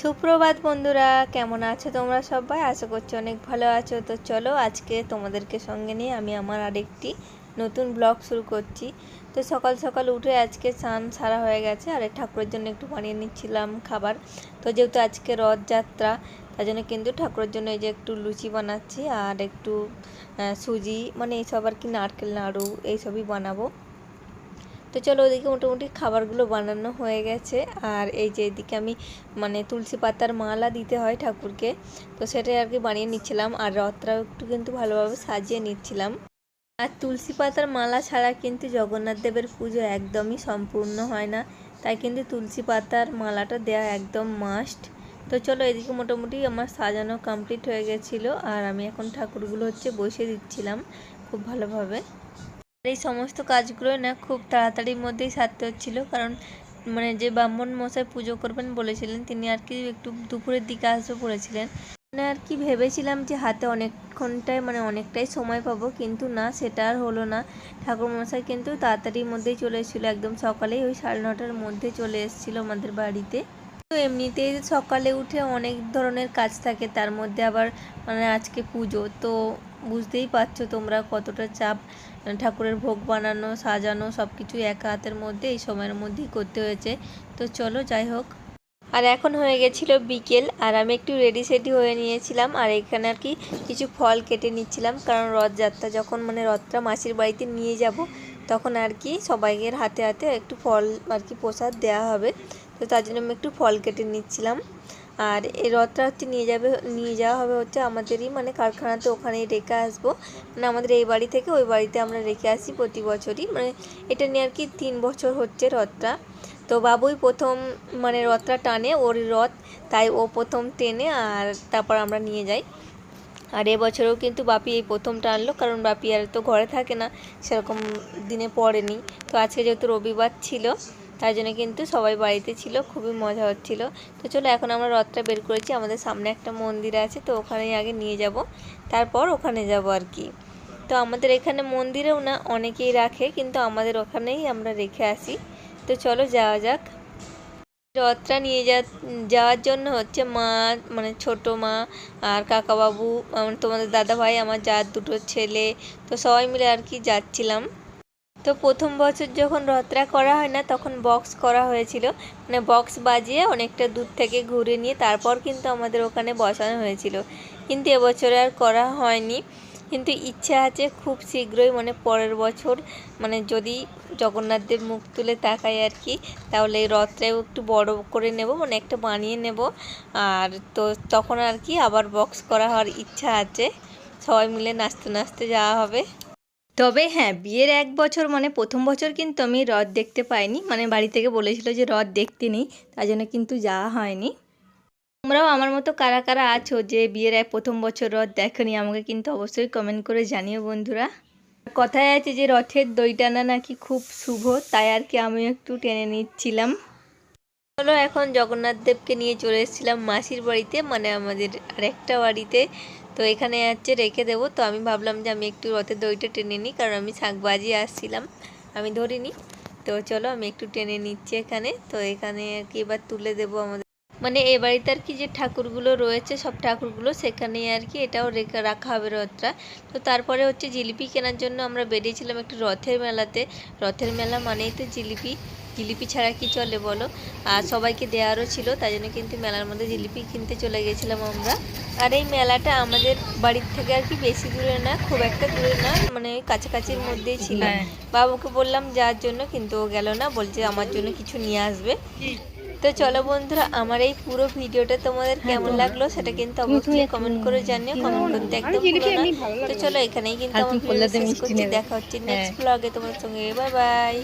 সুপ্রভাত বন্ধুরা, কেমন আছো তোমরা সবাই? আশা করছি অনেক ভালো আছো। তো চলো আজকে তোমাদেরকে সঙ্গে নিয়ে আমি আমার আরেকটি নতুন ব্লগ শুরু করছি। তো সকাল সকাল উঠে আজকে স্নান সারা হয়ে গেছে, আর ঠাকুরের জন্য একটু বানিয়ে নিচ্ছিলাম খাবার। তো যেহেতু আজকে রথযাত্রা, তার জন্য কিন্তু ঠাকুরের জন্য এই যে একটু লুচি বানাচ্ছি আর একটু সুজি মানে এইসব আর কি, নারকেল, নাড়ু, এইসবই বানাবো। তো চলো ওদিকে মোটামুটি খাবারগুলো বানানো হয়ে গেছে। আর এই যে এদিকে আমি মানে তুলসী পাতার মালা দিতে হয় ঠাকুরকে। তো সেটাই আর কি বানিয়ে নিচ্ছিলাম। আর রথটাও একটু কিন্তু ভালোভাবে সাজিয়ে নিচ্ছিলাম। আর তুলসী পাতার মালা ছাড়া কিন্তু জগন্নাথ দেবের পুজো একদমই সম্পূর্ণ হয় না। তাই কিন্তু তুলসী পাতার মালাটা দেওয়া একদম মাস্ট তো চলো এদিকে মোটামুটি আমার সাজানো কমপ্লিট হয়ে গেছিল। আর আমি এখন ঠাকুরগুলো হচ্ছে বসিয়ে দিচ্ছিলাম খুব ভালোভাবে। এই সমস্ত কাজগুলো না খুব তাড়াতাড়ির মধ্যেই সারতে হচ্ছিল। কারণ মানে যে ব্রাহ্মণ মশাই পুজো করবেন বলেছিলেন, তিনি আর কি একটু দুপুরের দিকে আসবে বলেছিলেন। মানে আর কি ভেবেছিলাম যে হাতে অনেকক্ষণটাই মানে অনেকটাই সময় পাবো, কিন্তু না, সেটা আর হলো না। ঠাকুর মশাই কিন্তু তাড়াতাড়ির মধ্যেই চলে এসেছিল, একদম সকালেই ওই সাড়ে নটার মধ্যে চলে এসেছিল আমাদের বাড়িতে। তো এমনিতেই সকালে উঠে অনেক ধরনের কাজ থাকে, তার মধ্যে আবার মানে আজকে পুজো। তো বুঝতেই পারছ তোমরা কতটা চাপ ঠাকুরের ভোগ বানানো, সাজানো সব কিছু একা হাতের মধ্যে, এই সময়ের মধ্যেই করতে হয়েছে। তো চলো, যাই হোক। আর এখন হয়ে গেছিল বিকেল, আর আমি একটু রেডি সেডি হয়ে নিয়েছিলাম, আর এখানে আর কি কিছু ফল কেটে নিচ্ছিলাম, কারণ রথযাত্রা যখন মানে রথটা মাসির বাড়িতে নিয়ে যাব, তখন আর কি সবাইকে হাতে হাতে একটু ফল আর কি প্রসাদ দেওয়া হবে। তো তার জন্য আমি একটু ফল কেটে নিচ্ছিলাম। আর এই রথটা হচ্ছে নিয়ে যাবে, নিয়ে যাওয়া হবে হচ্ছে আমাদেরই মানে কারখানাতে ওখানেই রেখে আসব। মানে আমাদের এই বাড়ি থেকে ওই বাড়িতে আমরা রেখে আসি প্রতি বছরই। মানে এটা নিয়ে আর কি তিন বছর হচ্ছে রথটা। তো বাবুই প্রথম মানে রথটা টানে, ওর রথ, তাই ও প্রথম টেনে আর তারপর আমরা নিয়ে যাই। আর এবছরেও কিন্তু বাপি এই প্রথম টানলো, কারণ বাপি আর তো ঘরে থাকে না, সেরকম দিনে পড়েনি। তো আজকে যেহেতু রবিবার ছিল তাই জন্য কিন্তু সবাই বাড়িতে ছিল, খুবই মজা হচ্ছিল। তো চলো এখন আমরা রথটা বের করেছি, আমাদের সামনে একটা মন্দির আছে, তো ওখানেই আগে নিয়ে যাব, তারপর ওখানে যাব আর কি। তো আমাদের এখানে মন্দিরেও না অনেকেই রাখে, কিন্তু আমাদের ওখানেই আমরা রেখে আসি। তো চলো যাওয়া যাক। রথটা নিয়ে যাওয়ার জন্য হচ্ছে মা মানে ছোট মা আর কাকাবাবু তোমাদের দাদা ভাই আমার যার দুটো ছেলে, তো সবাই মিলে আর কি যাচ্ছিলাম। তো প্রথম বছর যখন রথটা করা হয় না, তখন বক্স করা হয়েছিল। মানে বক্স বাজিয়ে অনেকটা দূর থেকে ঘুরে নিয়ে তারপর কিন্তু আমাদের ওখানে বসানো হয়েছিল। কিন্তু এবছরে আর করা হয়নি। কিন্তু ইচ্ছা আছে খুব শীঘ্রই মানে পরের বছর মানে যদি জগন্নাথ দেব মুখ তুলে তাকাই আর কি, তাহলে এই রথটাও একটু বড় করে নেব মানে একটা বানিয়ে নেব। আর তো তখন আর কি আবার বক্স করা হওয়ার ইচ্ছা আছে। সবাই মিলে নাচতে নাচতে যাওয়া হবে। তবে হ্যাঁ বিয়ের এক বছর মানে প্রথম বছর কিন্তু আমি রথ দেখতে পাইনি। মানে বাড়ি থেকে বলেছিল যে রথ দেখতে নেই, তার জন্য কিন্তু যাওয়া হয়নি। তোমরাও আমার মতো কারা কারা আছো যে বিয়ের এক প্রথম বছর রথ দেখনি, আমাকে কিন্তু অবশ্যই কমেন্ট করে জানিও বন্ধুরা। কথায় আছে যে রথের দই টানা নাকি খুব শুভ, তাই আর কি আমি একটু টেনে নিচ্ছিলাম। চলো, এখন জগন্নাথ দেবকে নিয়ে চলে এসেছিলাম মাসির বাড়িতে মানে আমাদের আরেকটা বাড়িতে। তো এখানে আছে রেখে দেবো। তো আমি ভাবলাম যে আমি একটু রথের দইটা টেনে নিই, কারণ আমি শাক বাজিয়ে আসছিলাম, আমি ধরিনি। তো চলো, আমি একটু টেনে নিচ্ছি এখানে। তো এখানে আর কি এবার তুলে দেবো আমাদের। মানে এ বাড়িতে আর কি যে ঠাকুরগুলো রয়েছে, সব ঠাকুরগুলো, সেখানে আর কি এটাও রেখে রাখা হবে রথটা। তো তারপরে হচ্ছে জিলিপি কেনার জন্য আমরা বেরিয়েছিলাম একটু রথের মেলাতে। রথের মেলা মানেই তো জিলিপি। জিলিপি ছাড়া কি চলে বলো? আর সবাইকে দেওয়ারও ছিল তাই জন্য কিন্তু মেলার মধ্যে জিলিপি কিনতে চলে গেছিলাম আমরা। আর এই মেলাটা আমাদের বাড়ির থেকে আর কি বেশি দূরে না খুব একটা দূরে না মানে কাছাকাছির মধ্যেই ছিল। বাবুকে বললাম যাওয়ার জন্য কিন্তু ও গেল না বলছে আমার জন্য কিছু নিয়ে আসবে। তো চলো বন্ধুরা আমার এই পুরো ভিডিওটা তোমাদের কেমন লাগল সেটা কিন্তু অবশ্যই কমেন্ট করে জানিও কমেন্ট করতে একদম ভুলো না। তো চলো এখানেই কিন্তু আমার ভিডিও শেষ করছি দেখা হচ্ছে নেক্সট ব্লগে তোমার সঙ্গে। Bye bye